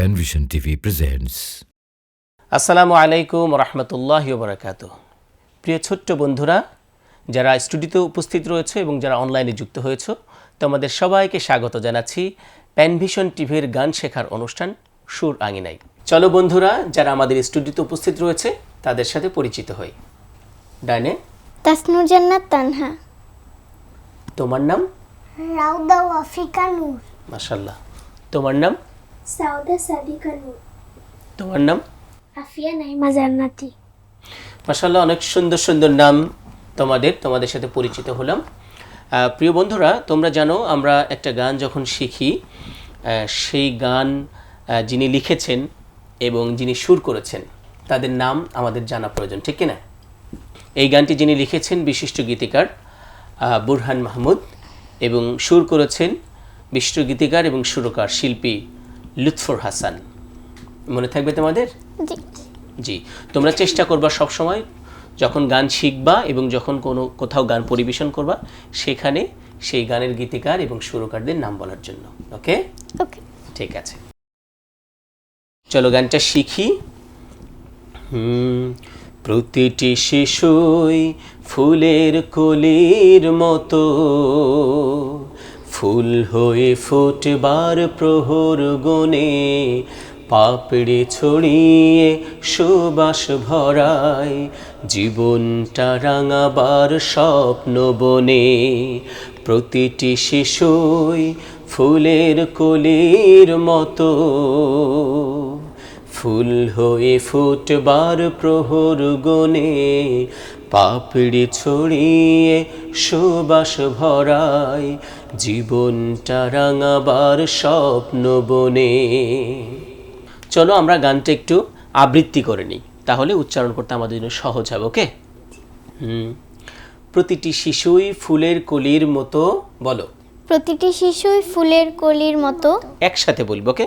Penvision TV presents. আসসালামু আলাইকুম রহমতুল্লাহ বরাকাত প্রিয় ছোট্ট বন্ধুরা যারা স্টুডিওতে উপস্থিত রয়েছে এবং যারা অনলাইনে যুক্ত হয়েছে তোমাদের সবাইকে স্বাগত জানাচ্ছি প্যানভিশন টিভির গান শেখার অনুষ্ঠান সুর আঙিনাই চলো বন্ধুরা যারা আমাদের স্টুডিওতে উপস্থিত রয়েছে তাদের সাথে পরিচিত হই। ডাইনে তাসনুর জান্নাত তানহা। তোমার নাম? রাউদা ওয়াফিকা নূর। মাসাল্লাহ তোমার নাম? সাউদা সাদিকা নূর তোমার নাম? আফিয়া নাইমা জান্নাতি। মাসাল্লাহ অনেক সুন্দর সুন্দর নাম তোমাদের তোমাদের সাথে পরিচিত হলাম। প্রিয় বন্ধুরা তোমরা জানো আমরা একটা গান যখন শিখি সেই গান যিনি লিখেছেন এবং যিনি সুর করেছেন তাদের নাম আমাদের জানা প্রয়োজন ঠিক কিনা? এই গানটি যিনি লিখেছেন বিশিষ্ট গীতিকার বুরহান মাহমুদ এবং সুর করেছেন বিশিষ্ট গীতিকার এবং সুরকার শিল্পী লুৎফর হাসান। মনে থাকবে তোমাদের? জি। তোমরা চেষ্টা করবা সব সময় যখন গান শিখবা এবং যখন কোনো কোথাও গান পরিবেশন করবা সেখানে সেই গানের গীতিকার এবং সুরকারদের নাম বলার জন্য। ওকে? ওকে। ঠিক আছে। চলো গানটা শিখি। হুম, প্রতিটি শিশুই ফুলের কলির মতো। ফুল হয়ে ফুটবার প্রহর গনে, পাপড়ি ছড়িয়ে সুবাস ভরায়, জীবনটা রাঙাবার স্বপ্ন বনে। প্রতিটি শিশুই ফুলের কলির মতো। ফুল হয়ে ফুটবার প্রহর গনে পাপড়ি ছড়িয়ে সুবাস ভরায় জীবনটা রাঙাবার স্বপ্ন বনে। চলো আমরা গানটা একটু আবৃত্তি করে নিই তাহলে উচ্চারণ করতে আমাদের জন্য সহজ হবে ওকে? হুম। প্রতিটি শিশুই ফুলের কলির মতো বলো। প্রতিটি শিশুই ফুলের কলির মতো। একসাথে বলব ওকে?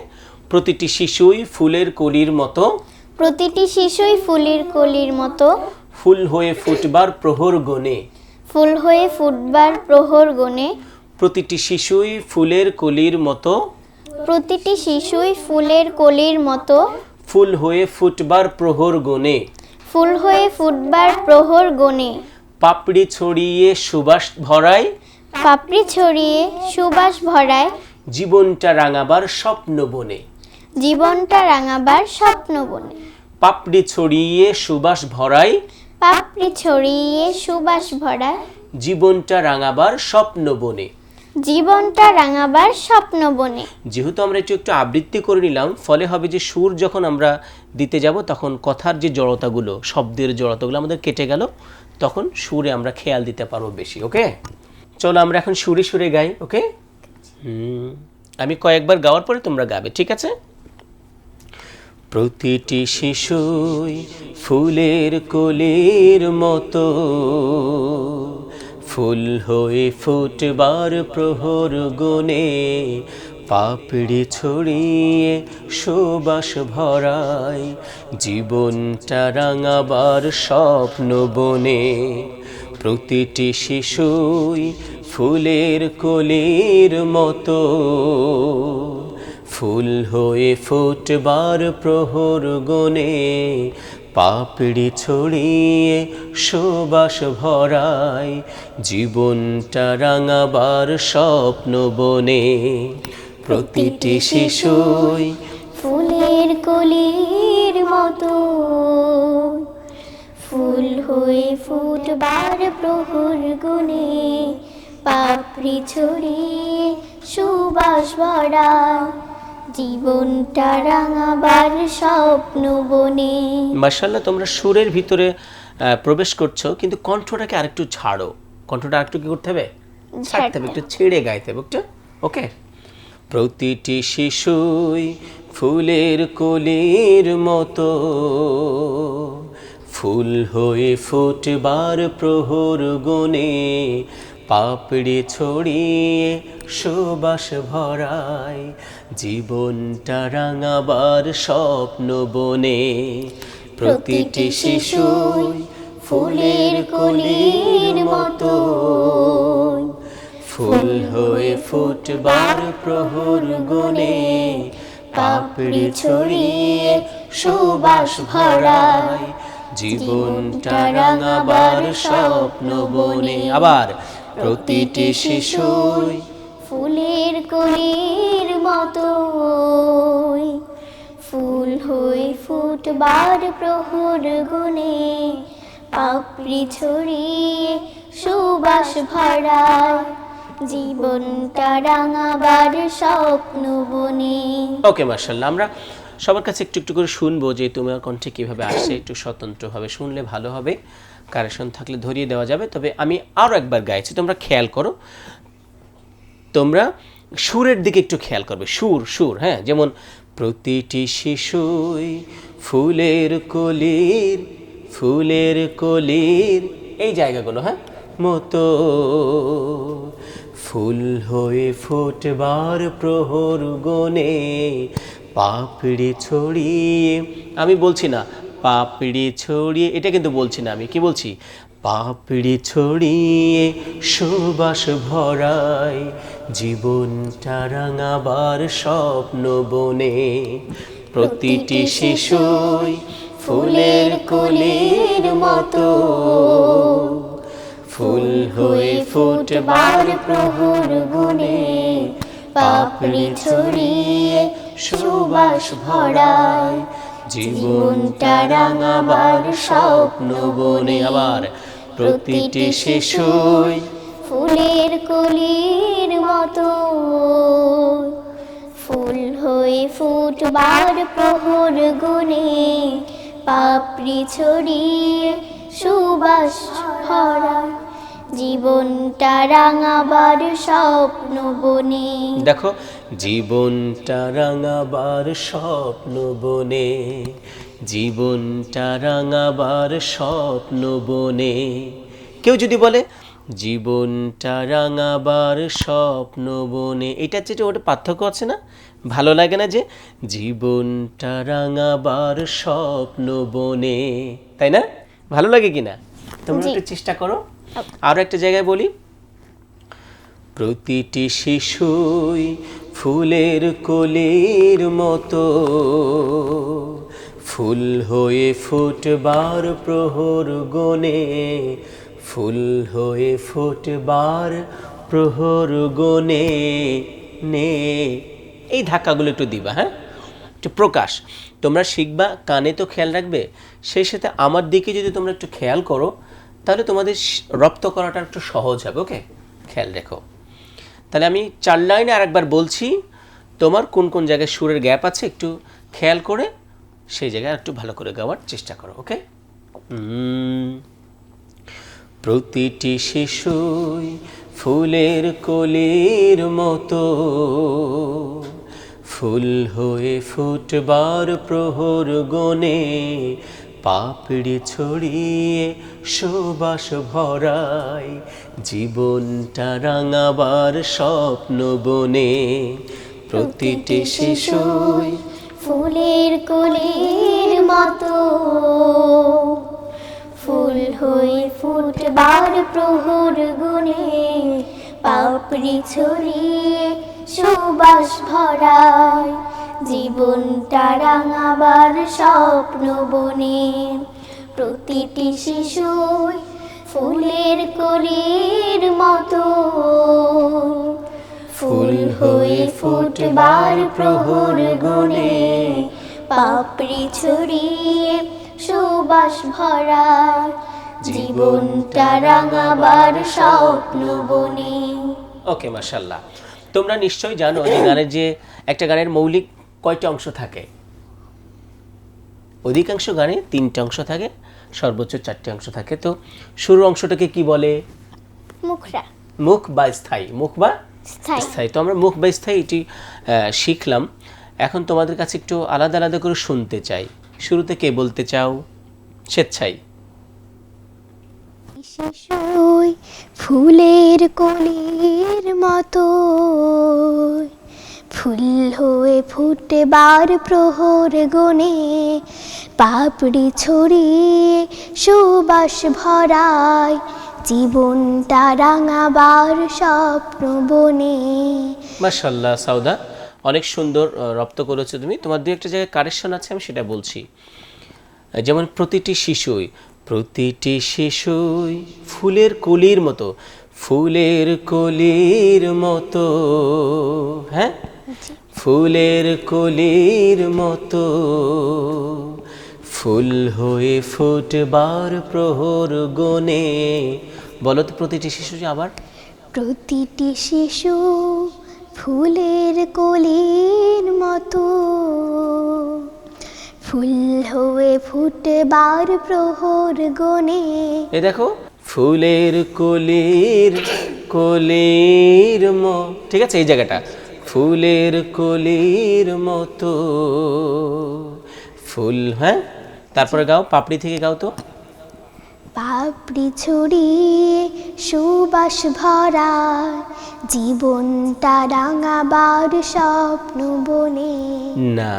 প্রতিটি শিশুই ফুলের কলির মতো। প্রতিটি শিশুই ফুলের কলির মতো। ফুল হয়ে ফুটবার প্রহর গনে। ফুল হয়ে ফুটবার প্রহর গনে। প্রতিটি শিশুই ফুলের কলির মতো। প্রতিটি শিশুই ফুলের কলির মতো। ফুল হয়ে ফুটবার প্রহর গনে। ফুল হয়ে ফুটবার প্রহর গনে। পাপড়ি ছড়িয়ে সুবাস ভরায়। পাপড়ি ছড়িয়ে সুবাস ভরায়। জীবনটা রাঙাবার স্বপ্ন বনে। জীবনটা রাঙাবার স্বপ্ন বনে। পাপড়ি ছড়িয়ে সুবাস ভরায়। পাপড়ি ছড়িয়ে সুবাস ভরায় জীবনটা রাঙাবার স্বপ্ন বনে। জীবনটা রাঙাবার স্বপ্ন বনে। যেহেতু আমরা একটু একটু আবৃত্তি করে নিলাম ফলে হবে যে সুর যখন আমরা দিতে যাব তখন কথার যে জড়তাগুলো শব্দের জড়তাগুলো আমাদের কেটে গেল তখন সুরে আমরা খেয়াল দিতে পারব বেশি ওকে? চলো আমরা এখন সুরে সুরে গাই ওকে? হুম আমি কয়েকবার গাওয়ার পরে তোমরা গাবে ঠিক আছে? প্রতিটি শিশুই ফুলের কলির মতো। ফুল হয়ে ফুটবার প্রহর গনে পাপড়ি ছড়িয়ে সুবাস ভরায় জীবনটা রাঙাবার স্বপ্ন বনে প্রতিটি শিশুই ফুলের কলির মতো। ফুল হয়ে ফুটবার প্রহর গনে, পাপড়ি ছড়িয়ে সুবাস ভরায় জীবনটা রাঙাবার স্বপ্ন বনে। প্রতিটি শিশুই ফুলের কলির মতো, ফুল হয়ে ফুটবার প্রহর গুনে, পাপড়ি ছড়িয়ে সুবাস ভরা। জীবনটা রাঙাবার স্বপ্ন বনে। মার্শাল্লাহ তোমরা সুরের ভিতরে প্রবেশ করছ কিন্তু কণ্ঠটাকে আরেকটু ছাড়ো। কণ্ঠটা আরেকটু কি করতে হবে? ছাড়তে হবে একটু ছেড়ে গাইতে হবে একটু। ওকে? প্রতিটি শিশুই ফুলের কলির মতো। ফুল হয়ে ফুটবার প্রহর গনে পাপড়ি ছড়িয়ে সুবাস ভরায়। জীবনটা রাঙাবার স্বপ্ন বনে প্রতিটি শিশুই ফুলের কলির মতো ফুল হয়ে ফুটবার প্রহর গনে পাপড়ি ছড়িয়ে সুবাস ভরায়। জীবনটা রাঙাবার স্বপ্ন বনে আবার প্রতিটি শিশুই ফুলের কলির মতো ফুল হয়ে ফুটবার প্রহর গুনে পাপড়ি ছড়িয়ে সুবাস ভরায়। জীবনটা রাঙাবার স্বপ্ন বনে। ওকে মার্শাল্লাহ আমরা সবার কাছে একটু একটু করে শুনব যে তোমার কণ্ঠে কীভাবে আসছে, একটু স্বতন্ত্রভাবে শুনলে ভালো হবে। কারেকশন থাকলে ধরিয়ে দেওয়া যাবে। তবে আমি আরও একবার গাইছি, তোমরা খেয়াল করো। তোমরা সুরের দিকে একটু খেয়াল করবে। সুর সুর হ্যাঁ যেমন প্রতিটি শিশুই ফুলের কলির ফুলের কলির, এই জায়গাগুলো হ্যাঁ মতো ফুল হয়ে ফুটবার প্রহর গনে পাপড়ি ছড়িয়ে, আমি বলছি না পাপড়ি ছড়িয়ে, এটা কিন্তু বলছি না আমি, কি বলছি? পাপড়ি ছড়িয়ে সুবাস ভরায় জীবনটা রাঙাবার স্বপ্ন বনে। প্রতিটি শিশুই ফুলের কলির মতো। ফুল হয়ে ফুটবার প্রহর গুনে পাপড়ি ছড়িয়ে সুবাস ভরায় জীবনটা রাঙাবার স্বপ্ন বনে। আবার প্রতিটি শিশুই ফুলের কলির মতো। ফুল হয়ে ফুটবার প্রহর গুনে পাপড়ি ছড়িয়ে সুবাস ভরা জীবনটা রাঙাবার স্বপ্ন বনে। দেখো জীবনটা রাঙাবার স্বপ্ন বনে। জীবনটা রাঙাবার স্বপ্ন বনে। কেউ যদি বলে জীবনটা রাঙাবার স্বপ্ন বনে এটা যেটা ওটা পার্থক্য আছে না? ভালো লাগে না যে জীবনটা রাঙাবার স্বপ্ন বনে তাই না? ভালো লাগে কি না? তোমরা। একটু চেষ্টা করো। আরও একটা জায়গায় বলি। প্রতিটি শিশুই ফুলের কলির মতো। ফুল হয়ে ফুটবার প্রহর গনে, ফুল হয়ে ফুটবার প্রহর গনে, নে। এই ধাক্কাগুলো একটু দিবা হ্যাঁ? একটু প্রকাশ, তোমরা শিখবা, কানে তো খেয়াল রাখবে। সেই সাথে আমার দিকে যদি তোমরা একটু খেয়াল করো, তাহলে তোমাদের রপ্ত করাটা একটু সহজ হবে, ওকে? খেয়াল রেখো। তাহলে আমি চার লাইনে আরেকবার বলছি, তোমার কোন কোন জায়গায় সুরের গ্যাপ আছে একটু খেয়াল করে সেই জায়গায় একটু ভালো করে গাওয়ার চেষ্টা করো ওকে প্রতিটি শিশুই ফুলের কলির মতো। ফুল হয়ে ফুটবার প্রহর গনে পাপড়ি ছড়িয়ে সুবাস ভরায় জীবনটা রাঙাবার স্বপ্ন বনে। প্রতিটি শিশুই ফুলের কলির মতো। ফুল হয়ে ফুটবার প্রহর গুনে পাপড়ি ছড়িয়ে সুবাস ভরায়। জীবনটা রাঙাবার স্বপ্ন বনে প্রতিটি শিশুই ফুলের কলির মতো। ফুল হয়ে ফুটবার প্রহর গুনে পাপড়ি ছড়িয়ে সুবাস ভরা জীবনটা রাঙাবার স্বপ্ন বনে। ওকে মাশাল্লাহ তোমরা নিশ্চয়ই জানো যে গানের যে একটা গানের মৌলিক কয়টা অংশ থাকে? অধিকাংশ গানে তিনটে অংশ থাকে সর্বোচ্চ চারটে অংশ থাকে। তো শুরুর অংশটাকে কি বলে? মুখরা। মুখ বা স্থায়ী মুখ বা স্থায়ী। তো আমরা মুখ বা স্থায়ী এটি শিখলাম। এখন তোমাদের কাছে একটু আলাদা আলাদা করে শুনতে চাই। শুরুতে কে বলতে চাও? স্বেচ্ছাই ফুলের কলির মতো। ফুল হয়ে ফুটবার প্রহর গনে। পাপড়ি ছড়িয়ে সুবাস ভরায়। জীবনটা রাঙাবার স্বপ্ন বনে। মাশাল্লাহ সাউদা অনেক সুন্দর রপ্ত করেছ তুমি। তোমার দু একটা জায়গায় কারেকশন আছে আমি সেটা বলছি। যেমন প্রতিটি শিশুই প্রতিটি শিশুই ফুলের কলির মতো ফুলের কলির মতো হ্যাঁ? ফুলের কলির মতো ফুল হয়ে ফুটবার প্রহর গনে বলো তো প্রতিটি শিশু আবার। প্রতিটি শিশু ফুলের কলির মতো। ফুল হয়ে ফুটবার প্রহর গনে। এ দেখো ফুলের কলির কলির ম ঠিক আছে এই জায়গাটা। ফুলের কলির মতো। ফুল হ্যাঁ? তারপরে গাও পাপড়ি থেকে গাও তো। পাপড়ি ছড়িয়ে সুবাস ভরা জীবনটা রাঙাবার স্বপ্ন বনে না,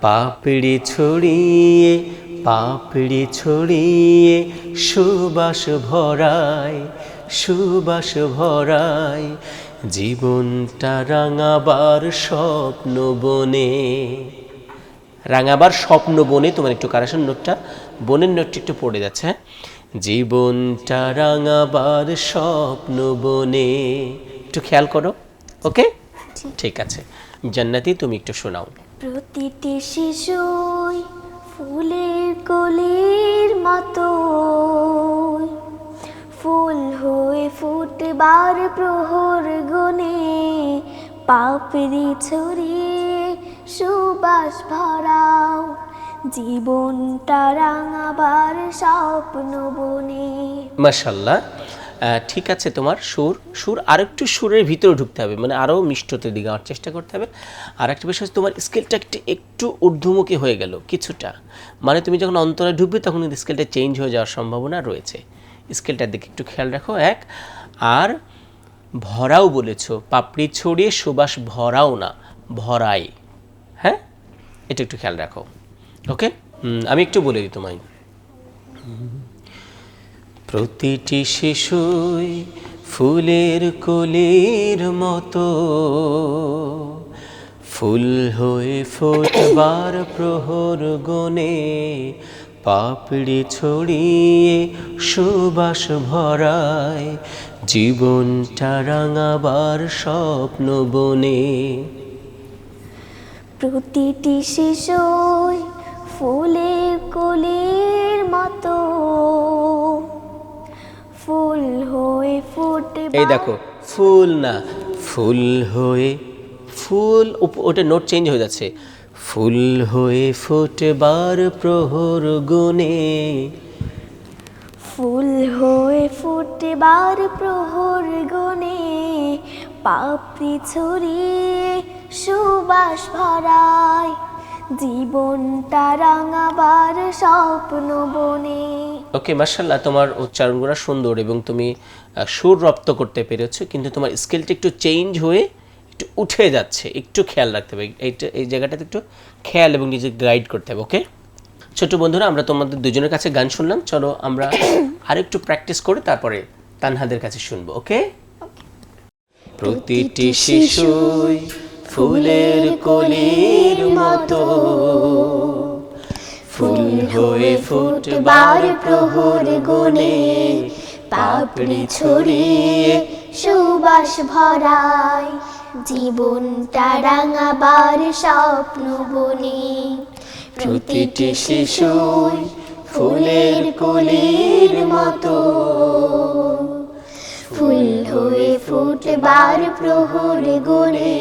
পাপড়ি ছড়িয়ে পাপড়ি ছড়িয়ে সুবাস ভরায় সুবাস ভরায়, জীবনটা রাঙাবার স্বপ্ন বনে রাঙাবার স্বপ্ন বনে, তোমার একটু কারেকশন নোটটা বনের নোটটা একটু পড়ে যাচ্ছে হ্যাঁ? জীবনটা রাঙাবার স্বপ্ন বনে। একটু খেয়াল করো ওকে? ঠিক আছে। জান্নাতি তুমি একটু শোনাও। প্রতিটি শিশুই ফুলের কলির মতো ফুল হয়ে ফুটবার প্রহর গনে পাপড়ি ছড়িয়ে সুবাস ভরাও। জীবনটা রাঙাবার স্বপ্ন বনে। মাশাল্লাহ। ঠিক আছে তোমার সুর। সুর আরেকটু সুরের ভিতরে ঢুকতে হবে মানে আরও মিষ্টতে দিকে আমার চেষ্টা করতে হবে। আর একটা বিষয় হচ্ছে তোমার স্কেলটা একটু একটু ঊর্ধ্বমুখী হয়ে গেল কিছুটা। মানে তুমি যখন অন্তরে ঢুকবে তখন কিন্তু স্কেলটা চেঞ্জ হয়ে যাওয়ার সম্ভাবনা রয়েছে। স্কেলটার দিকে একটু খেয়াল রাখো, এক। আর ভরাও বলেছ, পাপড়ি ছড়িয়ে সুবাস ভরাও না, ভরাই। হ্যাঁ? এটা একটু খেয়াল রাখো। ওকে আমি একটু বলে দিই তোমায়। প্রতিটি শিশুই ফুলের কলির মতো, ফুল হয়ে ফুটবার প্রহর গনে, পাপড়ি ছড়িয়ে সুবাস ভরায়, জীবনটা রাঙাবার স্বপ্ন বনে। প্রতিটি শিশুই ফুলের কলির মতো। ফুল হয়ে ফুটে এই দেখো ফুল না ফুল হয়ে ফুল ওটা নোট চেঞ্জ হয়ে যাচ্ছে। ফুল হয়ে ফুটবার প্রহর গুনে ফুল হয়ে ফুটবার প্রহর গনে পাপড়ি ছড়িয়ে সুবাস ভরায়। জীবনটা রাঙাবার স্বপ্ন বনে। ওকে মার্শাল্লাহ তোমার উচ্চারণগুলো সুন্দর এবং তুমি সুর রপ্ত করতে পেরেছ কিন্তু তোমার স্কেলটা একটু চেঞ্জ হয়ে একটু উঠে যাচ্ছে। একটু খেয়াল রাখতে হবে। এইটা এই জায়গাটাতে একটু খেয়াল এবং নিজে গাইড করতে হবে ওকে ছোট বন্ধুরা আমরা তোমাদের দুজনের কাছে গান শুনলাম। চলো আমরা আরেকটু প্র্যাকটিস করে তারপরে তানহাদের কাছে শুনব ওকে প্রতিটি শিশুই ফুলের কলির মতো। ফুল হয়ে ফুটবার প্রহর গনে পাপড়ি ছড়িয়ে সুবাস ভরায়। জীবনটা রাঙাবার স্বপ্ন বনে প্রতিটি শিশুই ফুলের কলির মতো। ফুল হয়ে ফুটবার প্রহর গনে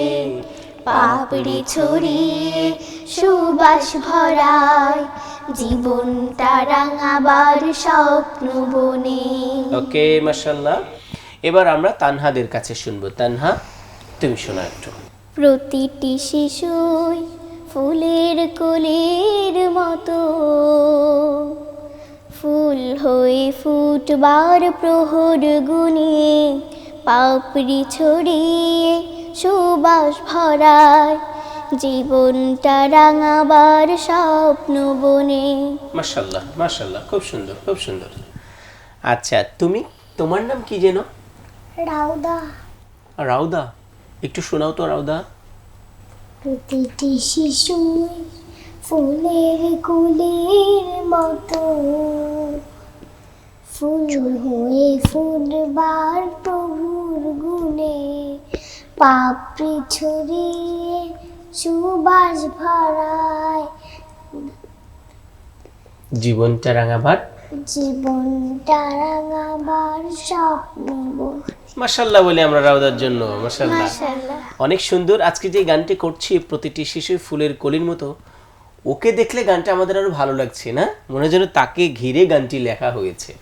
পাপড়ি ছড়িয়ে সুবাস ভরায়। জীবনটা রাঙাবার স্বপ্ন বনে। ওকে মাশাল্লাহ এবার আমরা তানহাদের কাছে শুনব। তানহা তুমি শোনা একটু। প্রতিটি শিশুই ফুলের কলির মতো। ফুল হয়ে ফুটবার প্রহর গুনে পাপড়ি ছড়িয়ে সুবাস ভরায়। জীবনটা রাঙাবার স্বপ্ন বনে। মাশাল্লাহ মাশাল্লাহ খুব সুন্দর খুব সুন্দর। আচ্ছা তুমি তোমার নাম কি যেন? রাউদা। রাউদা? একটু শোনাও তো রাউদা। প্রতিটি শিশু ফুলের কুলের মতো। ফুল হয়ে ফুলবার প্রভুর গুণে। পাপড়ি ছড়িয়ে সুবাস ভরায়। জীবনটা রাঙাবার জীবনটা রাঙাবার স্বপ্ন মাসাল্লাহ বলি আমরা রাউদার জন্য মাসাল্লাহ অনেক সুন্দর। আজকে যে গানটি করছি প্রতিটি শিশু ফুলের কলির মতো ওকে দেখলে গানটা আমাদের আরও ভালো লাগছে না? মনে যেন তাকে ঘিরে গানটি লেখা হয়েছে।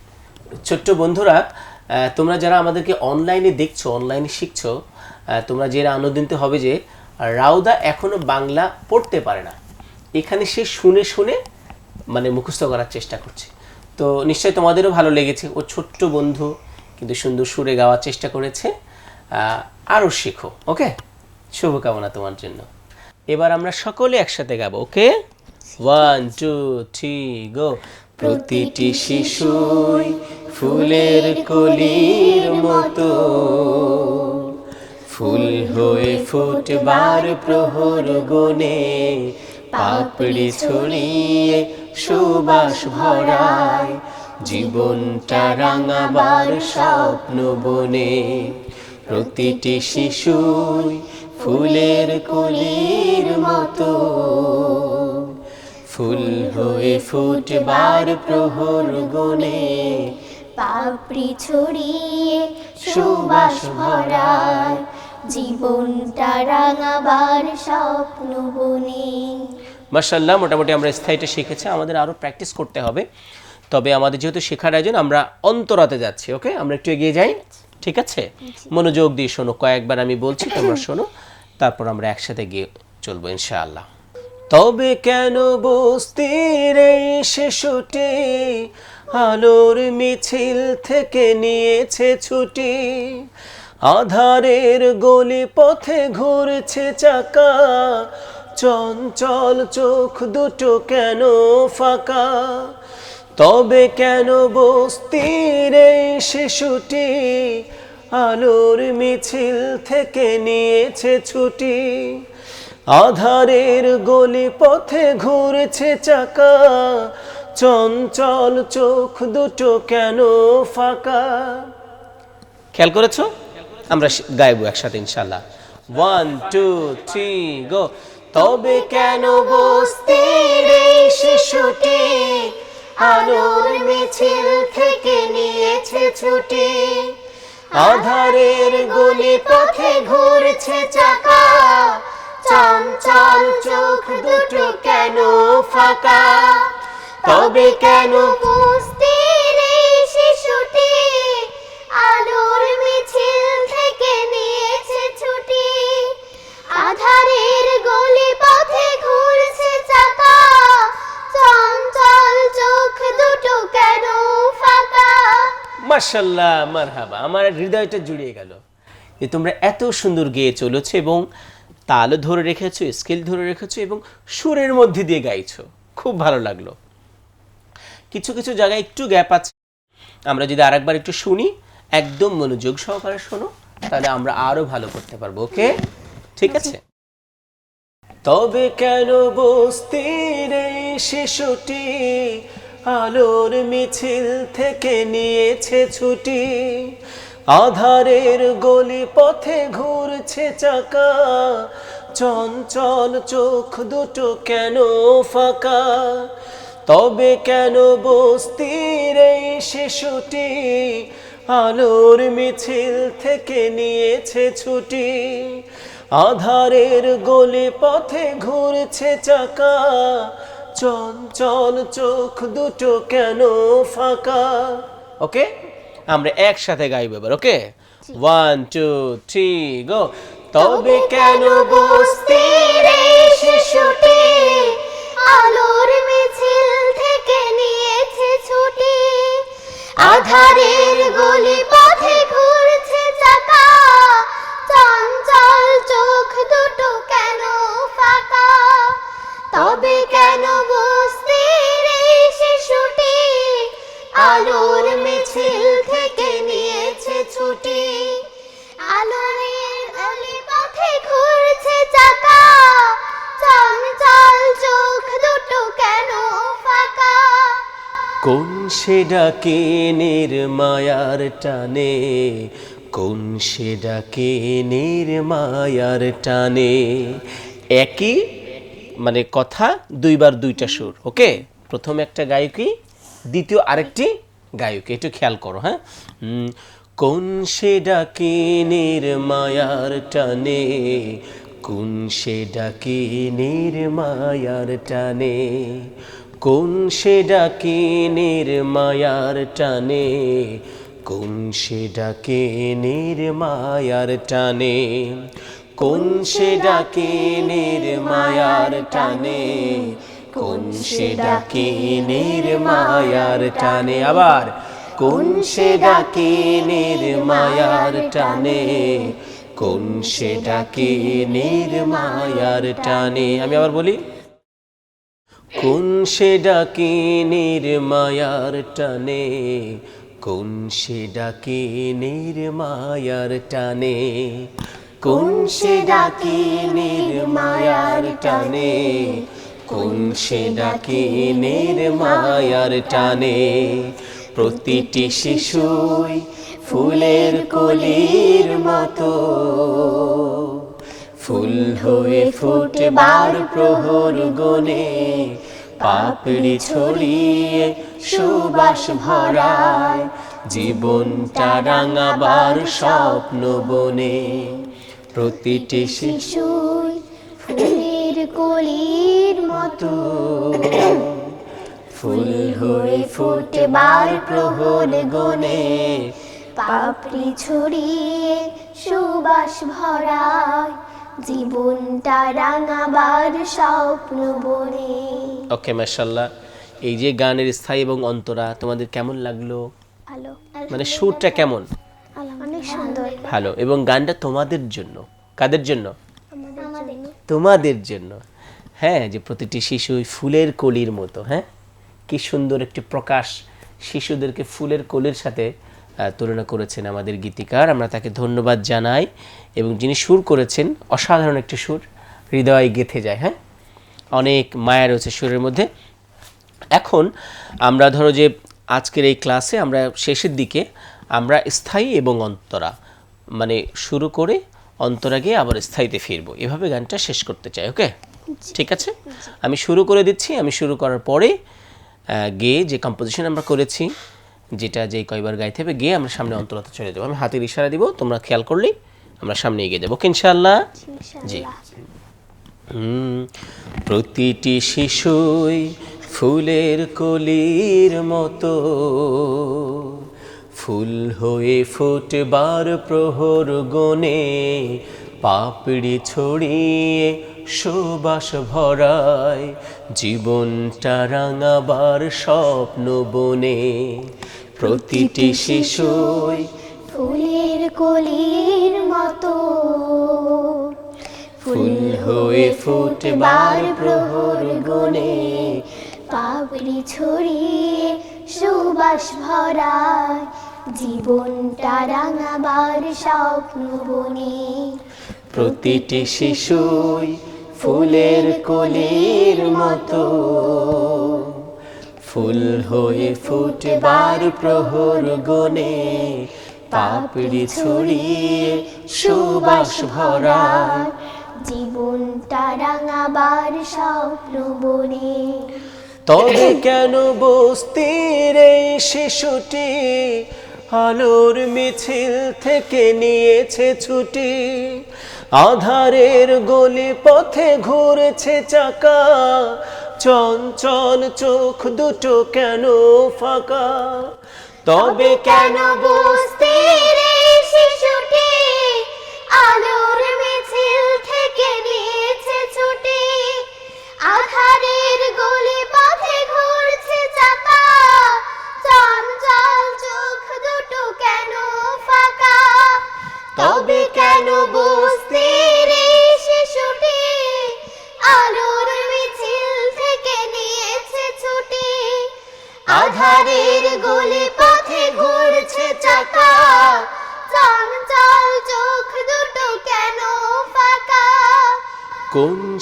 ছোট্ট বন্ধুরা আহ, তোমরা যারা আমাদেরকে অনলাইনে দেখছ অনলাইনে শিখছো তোমরা জেনে আনন্দিত হবে যে রাউদা এখনও বাংলা পড়তে পারে না। এখানে সে শুনে শুনে মানে মুখস্থ করার চেষ্টা করছে। তো নিশ্চয়ই তোমাদেরও ভালো লেগেছে। ও ছোট্ট বন্ধু, কিন্তু সুন্দর সুরে গাওয়ার চেষ্টা করেছে। আরও শেখো, ওকে? শুভকামনা তোমার জন্য। এবার আমরা সকলে একসাথে গাবো, okay? One two three go প্রতিটি শিশুই ফুলের কলির মতো। ফুল হয়ে ফুটবার প্রহর গনে পাপড়ি ছড়িয়ে সুবাস ভরায়, জীবনটা রাঙাবার স্বপ্ন বনে। প্রতিটি শিশুই ফুলের কলির মতো। ফুল হয়ে ফুটবার প্রহর গনে পাপড়ি ছড়িয়ে সুবাস ভরায় জীবনটা রাঙাবার স্বপ্ন বনে। মার্শাল্লাহ মোটামুটি আমরা স্থায়ীটা শিখেছি আমাদের আরও প্র্যাকটিস করতে হবে। তবে আমাদের যেহেতু শেখার আয়োজন আমরা অন্তরাতে যাচ্ছি ওকে? আমরা একটু এগিয়ে যাই ঠিক আছে? মনোযোগ দিয়ে শোনো কয়েকবার আমি বলছি তোমরা শোনো তারপর আমরা একসাথে গিয়ে চলবো ইনশাআল্লাহ। তবে কেন বস্তির শিশুটি আলোর মিছিল থেকে নিয়েছে ছুটি। আধারের গলি পথে ঘুরছে চাকা। চঞ্চল চোখ দুটো কেন ফাঁকা? তবে কেন বস্তির এই শিশুটি আলোর মিছিল থেকে নিয়েছে ছুটি? আধারের গলি পথে ঘুরছে চাকা। চঞ্চল চোখ দুটো কেন ফাঁকা? খেয়াল করেছ? আমরা গাইবো একসাথে ইনশাল্লাহ ওয়ান টু থ্রি গো তবে কেন বসতে এই শিশুটি আলোর মিছিল থেকে নিয়েছে ছুটি। আধারের গলি পথে ঘুরছে চাকা। চঞ্চল চোখ দুটো কেন ফাঁকা? তবে কেন এই শিশুটি মার্শাল্লাহ মারহাবা। আমার হৃদয়টা জুড়িয়ে গেল যে তোমরা এত সুন্দর গেয়ে চলেছো এবং তাল ধরে রেখেছো, স্কেল ধরে রেখেছো এবং সুরের মধ্যে দিয়ে গাইছো। খুব ভালো লাগল। কিছু কিছু জায়গায় একটু গ্যাপ আছে। আমরা যদি আরেকবার একটু শুনি, একদম মনোযোগ সহকারে শোনো, তাহলে আমরা আরও ভালো করতে পারব, ওকে? ঠিক আছে? তবে কেন বস্তির শিশুটি আলোর মিছিল থেকে নিয়েছে ছুটি। আধারের গলি পথে ঘুরছে চাকা। চঞ্চল চোখ দুটো কেন ফাঁকা? তবে কেন বস্তির এই শিশুটি? আলোর মিছিল থেকে নিয়েছে ছুটি। আধারের গলি পথে ঘুরছে চাকা। চঞ্চল চোখ দুটো কেন ফাঁকা? ওকে আমরা একসাথে গাইব এবার okay one two three go তবে কেন বস্তির এই শিশুটি আলোর মিছিল থেকে নিয়েছে ছুটি। আধারের গলি পথে ঘুরছে চাকা। চঞ্চল চোখ দুটো কেন তবে কেন বসতে রে শিশুটি? আলোর মিছিল থেকে নিয়েছে ছুটি। আলোর আলি পথে ঘুরছে চাকা চঞ্চল চোখ দুটো কেন ফাঁকা? কোন সে ডাকে নির্মায়ার টানে? কোন সে ডাকে নির্মায়ার টানে? একই মানে কথা দুইবার দুইটা সুর, ওকে? প্রথম একটা গায়কী, দ্বিতীয় আরেকটি গায়কী, একটু খেয়াল করো হ্যাঁ? কোন সে ডাকে মায়ার টানে? কোন সে ডাকে মায়ার টানে? কোন সে ডাকে মায়ার টানে? কোন সে ডাকে মায়ার টানে? কোন সে ডাকে নের মায়ার টানে? কোন সে ডাকে নের মায়ার টানে? আবার, কোন সে ডাকে নের মায়ার টানে? কোন সে ডাকে নের মায়ার টানে? আমি আবার বলি, কোন সে ডাকে নের মায়ার টানে? কোন সে ডাকে নের মায়ার টানে? কোন সে ডাকে মায়ার টানে? কোন সে ডাকে মায়ার টানে? প্রতিটি শিশুই ফুলের কলির মতো। ফুল হয়ে ফুটে বার প্রহর গনে, পাপড়ি ছড়িয়ে সুবাস ভরায়। জীবনটা রাঙাবার স্বপ্ন বনে। প্রতিটি শিশু শিশুই ফুলের কলির মতো। ফুল হয়ে ফুটে বার প্রহর গনে পাপড়ি ছড়িয়ে সুবাস ভরায় জীবনটা রাঙাবার স্বপ্ন বনে। ওকে মাশাল্লাহ এই যে গানের স্থায়ী এবং অন্তরা তোমাদের কেমন লাগল? ভালো। মানে সুরটা কেমন? অনেক সুন্দর। ভালো। এবং গানটা তোমাদের জন্য। কাদের জন্য? আমাদের তোমাদের জন্য। হ্যাঁ যে প্রতিটি শিশুই ফুলের কলির মতো হ্যাঁ? কি সুন্দর একটি প্রকাশ শিশুদেরকে ফুলের কলির সাথে তুলনা করেছেন আমাদের গীতিকার। আমরা তাকে ধন্যবাদ জানাই। এবং যিনি সুর করেছেন অসাধারণ একটি সুর হৃদয় গেথে যায় হ্যাঁ? অনেক মায়া রয়েছে সুরের মধ্যে। এখন আমরা ধরো যে আজকের এই ক্লাসে আমরা শেষের দিকে আমরা স্থায়ী এবং অন্তরা মানে শুরু করে অন্তরা গিয়ে আবার স্থায়ীতে ফিরবো। এভাবে গানটা শেষ করতে চাই ওকে? ঠিক আছে? আমি শুরু করে দিচ্ছি। আমি শুরু করার পরে গেয়ে যে কম্পোজিশন আমরা করেছি যেটা যে কয়বার গাইতে হবে গিয়ে আমরা সামনে অন্তরাতে চলে যাব। আমি হাতের ইশারা দিব তোমরা খেয়াল করলেই আমরা সামনে এগিয়ে যাব। ওকে ইনশাআল্লাহ? জি। প্রতিটি শিশুই ফুলের কলির মতো। ফুল হয়ে ফুটবার প্রহর গনে পাপড়ি ছড়িয়ে সুবাস ভরায় জীবনটা রাঙাবার স্বপ্ন বনে। প্রতিটি শিশুই ফুলের কলির মতো। ফুল হয়ে ফুটবার প্রহর গনে পাপড়ি ছড়িয়ে সুবাস ভরায় জীবনটা রাঙাবার স্বপ্ন বনে। প্রতিটি শিশুই ফুলের কলির মতো। ফুল হয়ে ফুটবার প্রহর গনে পাপড়ি ছড়িয়ে সুবাস ভরায়। জীবনটা রাঙাবার স্বপ্ন বনে। তবে কেন বস্তির এই শিশুটি আলোর মিছিল থেকে নিয়েছে ছুটি? আধারের গলি পথে ঘুরেছে চাকা, চঞ্চল চোখ দুটো কেন ফাঁকা? তবে কেন বস্তির শিশুটি আলোর মিছিল থেকে নিয়েছে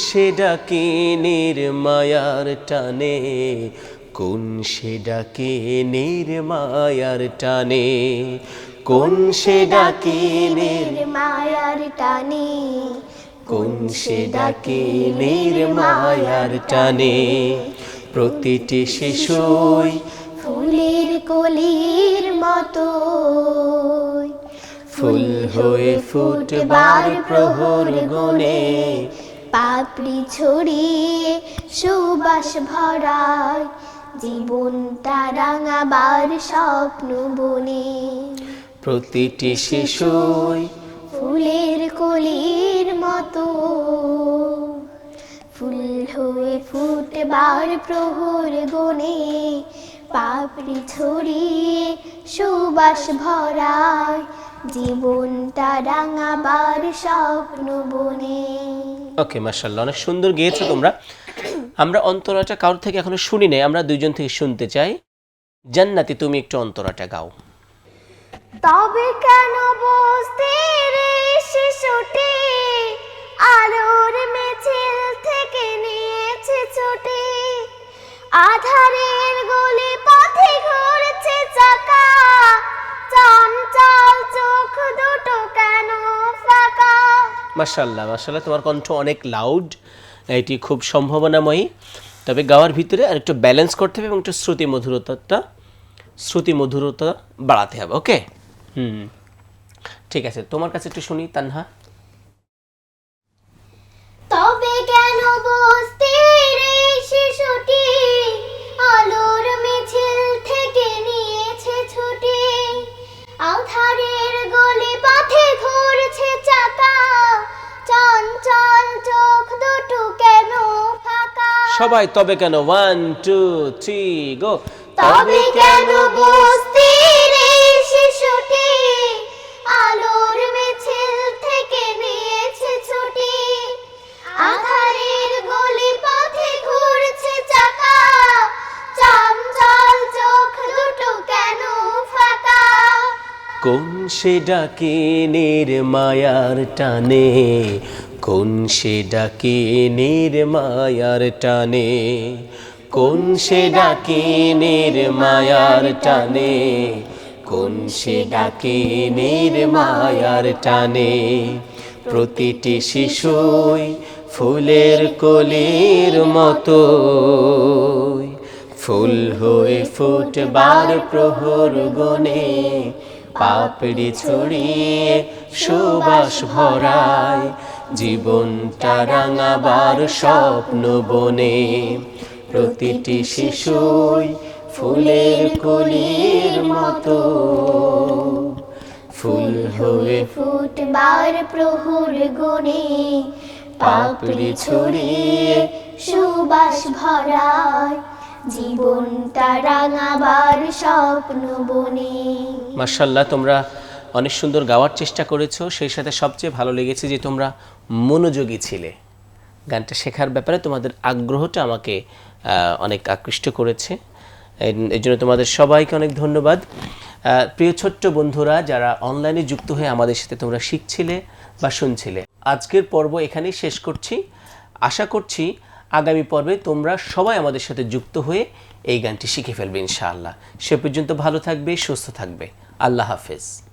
সে ডাকে নের মায়ার টানে? কোন সে ডাকে নির্মায়ার টানে? কোন সে ডাকে নির মায়ার টানে? কোন সে ডাকে নির্মায়ার টানে? প্রতিটি শিশুই ফুলের কলির মতো। ফুল হয়ে ফুটবার প্রহর গনে পাপড়ি ছড়িয়ে সুবাস ভরায়। জীবনটা রাঙাবার স্বপ্ন বনে। প্রতিটি শিশুই ফুলের কলির মতো। ফুল হয়ে ফুটবার প্রহর গনে পাপড়ি ছড়িয়ে সুবাস ভরায়। জীবনটা রাঙাবার স্বপ্ন বনে। ওকে মার্শাল্লাহ অনেক সুন্দর গেয়েছো তোমরা। আমরা অন্তরাটা কারোর থেকে এখনও শুনি নাই আমরা দুইজন থেকে শুনতে চাই। জান্নাতি তুমি একটু অন্তরাটা গাও। তবে কেন বসতে রে শিশুটি আলোর মিছিল থেকে নিয়েছে ছুটি আধারের মার্শাল্লাহ মার্শাল্লাহ তোমার কণ্ঠ অনেক লাউড এটি খুব সম্ভাবনাময়ী। তবে গাওয়ার ভিতরে আর একটু ব্যালেন্স করতে হবে এবং একটু শ্রুতি মধুরতাটা শ্রুতি মধুরতা বাড়াতে হবে ওকে হুম। ঠিক আছে তোমার কাছে একটু শুনি তানহা। তবে কেন বসতে রে শিশুটি দুটো কেন ফাঁকা? সবাই তবে কেন ওয়ান টু থ্রি গো। তবে কেন বসতে রে শিশুটি আলোর মিছিল থেকে নিয়েছে ছুটি? আধারের গলি পথে ঘুরছে চাকা। চঞ্চল চোখ দুটো কেন ফাঁকা? কোন সে ডাকে নির মায়ার টানে? কোন সে ডাকে মায়ার টানে? কোন সে ডাকে মায়ার টানে? কোন সে ডাকে মায়ার টানে? প্রতিটি শিশুই ফুলের কলির মতো ফুল হয়ে ফুটবার প্রহর গনে, পাপড়ি ছড়িয়ে সুবাস ভরায়। জীবনটা রাঙাবার স্বপ্ন বনে। প্রতিটি শিশুই ফুলের কলির মতো। ফুল হয়ে ফুটবার প্রহর গনে পাপড়ি ছড়িয়ে সুবাস ভরায়। জীবনটা রাঙাবার স্বপ্ন বনে। মার্শাল্লাহ তোমরা অনেক সুন্দর গাওয়ার চেষ্টা করেছ। সেই সাথে সবচেয়ে ভালো লেগেছে যে তোমরা মনোযোগী ছিলে। গানটা শেখার ব্যাপারে তোমাদের আগ্রহটা আমাকে অনেক আকৃষ্ট করেছে। এই জন্য তোমাদের সবাইকে অনেক ধন্যবাদ। প্রিয় ছোট্ট বন্ধুরা, যারা অনলাইনে যুক্ত হয়ে আমাদের সাথে তোমরা শিখছিলে বা শুনছিলে, আজকের পর্ব এখানেই শেষ করছি। আশা করছি আগামী পর্বে তোমরা সবাই আমাদের সাথে যুক্ত হয়ে এই গানটি শিখে ফেলবে ইনশাআল্লাহ। সে পর্যন্ত ভালো থাকবে, সুস্থ থাকবে। আল্লাহ হাফেজ।